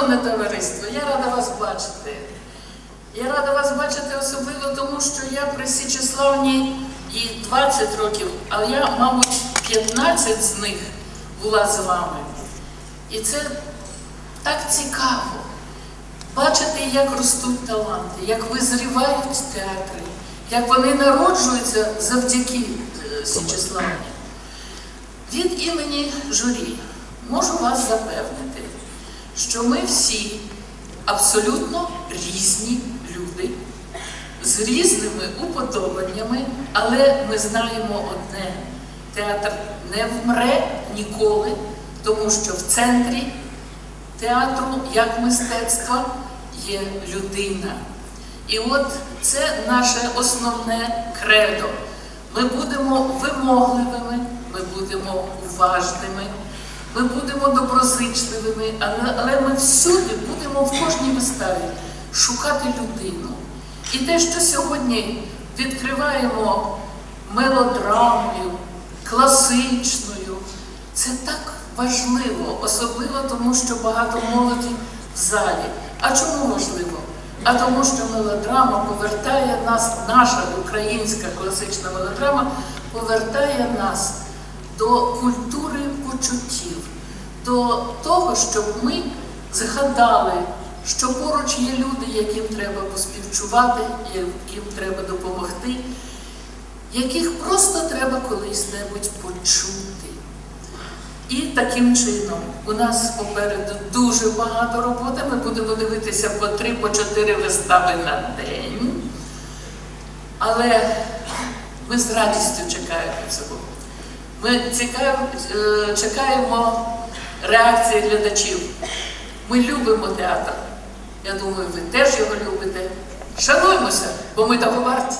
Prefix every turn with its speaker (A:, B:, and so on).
A: Шановне товариство, я рада вас бачити. Я рада вас бачити особливо тому, що я при Січеславні і 20 років, але я, мабуть, 15 з них була з вами. І це так цікаво бачити, як ростуть таланти, як визрівають театри, як вони народжуються завдяки е, Січеславні. Від імені журі можу вас запевнити, що ми всі абсолютно різні люди з різними уподобаннями, але ми знаємо одне: театр не вмре ніколи, тому що в центрі театру як мистецтва є людина. І от це наше основне кредо. Ми будемо вимогливими, ми будемо уважними, ми будемо доброзичливими, але, ми всюди будемо в кожній виставі шукати людину. І те, що сьогодні відкриваємо мелодрамою, класичною, це так важливо, особливо тому, що багато молоді в залі. А чому важливо? А тому, що мелодрама повертає нас, наша українська класична мелодрама повертає нас до культури почуттів, до того, щоб ми згадали, що поруч є люди, яким треба поспівчувати, яким треба допомогти, яких просто треба колись-небудь почути. І таким чином у нас попереду дуже багато роботи. Ми будемо дивитися по три, по чотири вистави на день. Але ми з радістю чекаємо цього. Ми цікаємо, е, чекаємо реакції глядачів. Ми любимо театр. Я думаю, ви теж його любите. Шануємося, бо ми того варті.